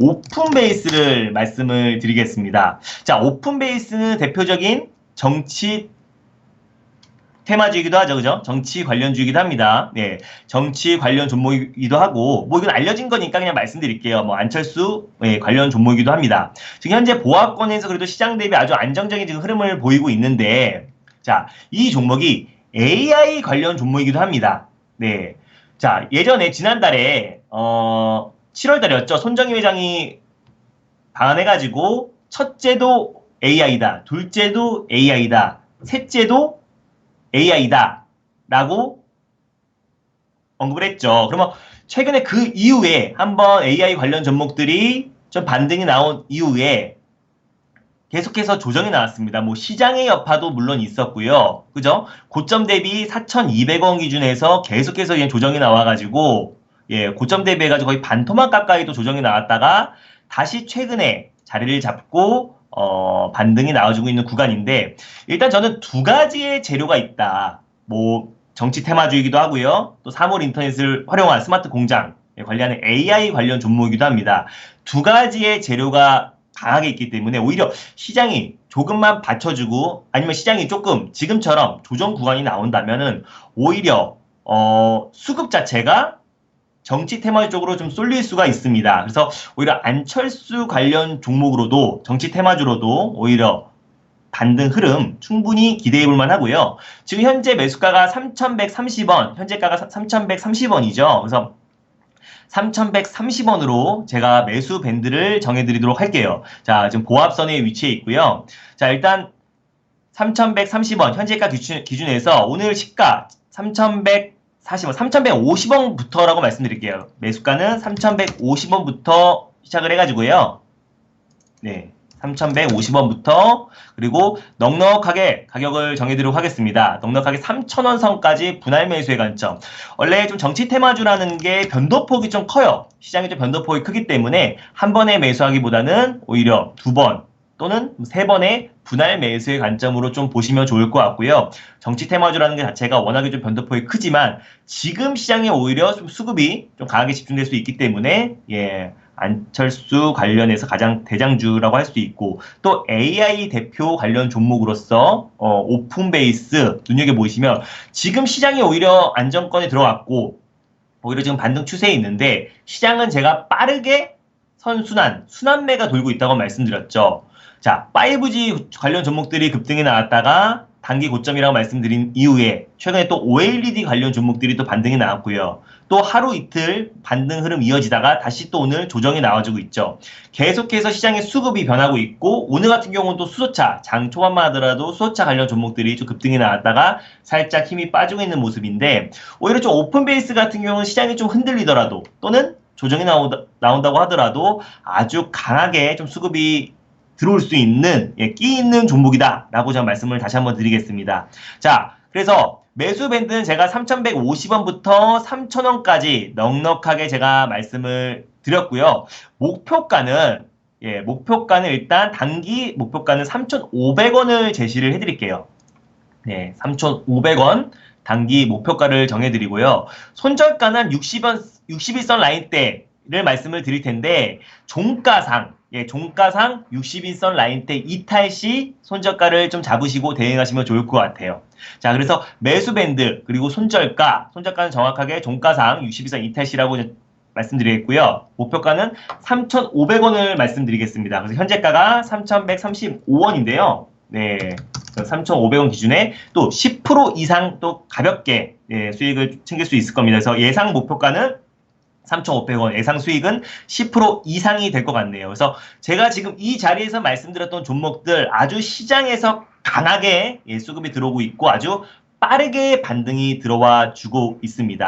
오픈 베이스를 말씀을 드리겠습니다. 자, 오픈 베이스는 대표적인 정치 테마주이기도 하죠, 그죠? 정치 관련주이기도 합니다. 네, 정치 관련 종목이기도 하고, 뭐 이건 알려진 거니까 그냥 말씀드릴게요. 뭐 안철수 네, 관련 종목이기도 합니다. 지금 현재 보합권에서 그래도 시장 대비 아주 안정적인 지금 흐름을 보이고 있는데, 자, 이 종목이 AI 관련 종목이기도 합니다. 네, 자, 예전에 지난달에 어 7월 달이었죠. 손정희 회장이 방한해가지고 첫째도 AI다, 둘째도 AI다, 셋째도 AI다 라고 언급을 했죠. 그러면 최근에 그 이후에 한번 AI 관련 종목들이 좀 반등이 나온 이후에 계속해서 조정이 나왔습니다. 뭐 시장의 여파도 물론 있었고요. 그죠? 고점 대비 4,200원 기준에서 계속해서 조정이 나와가지고 예, 고점 대비해가지고 거의 반토막 가까이도 조정이 나왔다가 다시 최근에 자리를 잡고 어, 반등이 나와주고 있는 구간인데 일단 저는 두 가지의 재료가 있다. 뭐 정치 테마주이기도 하고요. 또 사물 인터넷을 활용한 스마트 공장 관련한 AI 관련 종목이기도 합니다. 두 가지의 재료가 강하게 있기 때문에 오히려 시장이 조금만 받쳐주고 아니면 시장이 조금 지금처럼 조정 구간이 나온다면은 오히려 어, 수급 자체가 정치 테마 쪽으로 좀 쏠릴 수가 있습니다. 그래서 오히려 안철수 관련 종목으로도 정치 테마주로도 오히려 반등 흐름 충분히 기대해 볼 만하고요. 지금 현재 매수가가 3,130원, 현재가가 3,130원이죠. 그래서 3,130원으로 제가 매수 밴드를 정해드리도록 할게요. 자, 지금 보합선에 위치해 있고요. 자, 일단 3,130원 현재가 기준, 기준에서 오늘 시가 3,140원, 3,150원부터라고 말씀드릴게요. 매수가는 3,150원부터 시작을 해가지고요. 네. 3,150원부터 그리고 넉넉하게 가격을 정해드리도록 하겠습니다. 넉넉하게 3,000원 선까지 분할 매수의 관점. 원래 좀 정치 테마주라는 게 변도폭이 좀 커요. 시장이 좀 변도폭이 크기 때문에 한 번에 매수하기보다는 오히려 두 번 또는 세 번의 분할 매수의 관점으로 좀 보시면 좋을 것 같고요. 정치 테마주라는 게 자체가 워낙에 좀 변도폭이 크지만 지금 시장에 오히려 좀 수급이 좀 강하게 집중될 수 있기 때문에 예. 안철수 관련해서 가장 대장주라고 할 수 있고 또 AI 대표 관련 종목으로서 어, 오픈 베이스 눈여겨 보시면 지금 시장이 오히려 안정권에 들어왔고 오히려 지금 반등 추세에 있는데 시장은 제가 빠르게 선순환 순환매가 돌고 있다고 말씀드렸죠. 자, 5G 관련 종목들이 급등이 나왔다가 단기 고점이라고 말씀드린 이후에 최근에 또 OLED 관련 종목들이 또 반등이 나왔고요. 또 하루 이틀 반등 흐름 이어지다가 다시 또 오늘 조정이 나와주고 있죠. 계속해서 시장의 수급이 변하고 있고 오늘 같은 경우는 또 수소차 장 초반만 하더라도 수소차 관련 종목들이 좀 급등이 나왔다가 살짝 힘이 빠지고 있는 모습인데 오히려 좀 오픈 베이스 같은 경우는 시장이 좀 흔들리더라도 또는 조정이 나온다, 나온다고 하더라도 아주 강하게 좀 수급이 들어올 수 있는 예, 끼 있는 종목이다라고 제가 말씀을 다시 한번 드리겠습니다. 자, 그래서 매수 밴드는 제가 3,150원부터 3,000원까지 넉넉하게 제가 말씀을 드렸고요. 목표가는 예, 목표가는 일단 단기 목표가는 3,500원을 제시를 해드릴게요. 네, 3,500원 단기 목표가를 정해드리고요. 손절가는 60원, 61선 라인대를 말씀을 드릴 텐데 종가상 예, 종가상 61선 라인대 이탈 시 손절가를 좀 잡으시고 대응하시면 좋을 것 같아요. 자, 그래서 매수 밴드 그리고 손절가, 손절가는 정확하게 종가상 61선 이탈 시라고 말씀드리겠고요. 목표가는 3,500원을 말씀드리겠습니다. 그래서 현재가가 3,135원인데요. 네. 3,500원 기준에 또 10% 이상 또 가볍게 예, 수익을 챙길 수 있을 겁니다. 그래서 예상 목표가는 3,500원 예상 수익은 10% 이상이 될 것 같네요. 그래서 제가 지금 이 자리에서 말씀드렸던 종목들 아주 시장에서 강하게 예, 수급이 들어오고 있고 아주 빠르게 반등이 들어와 주고 있습니다.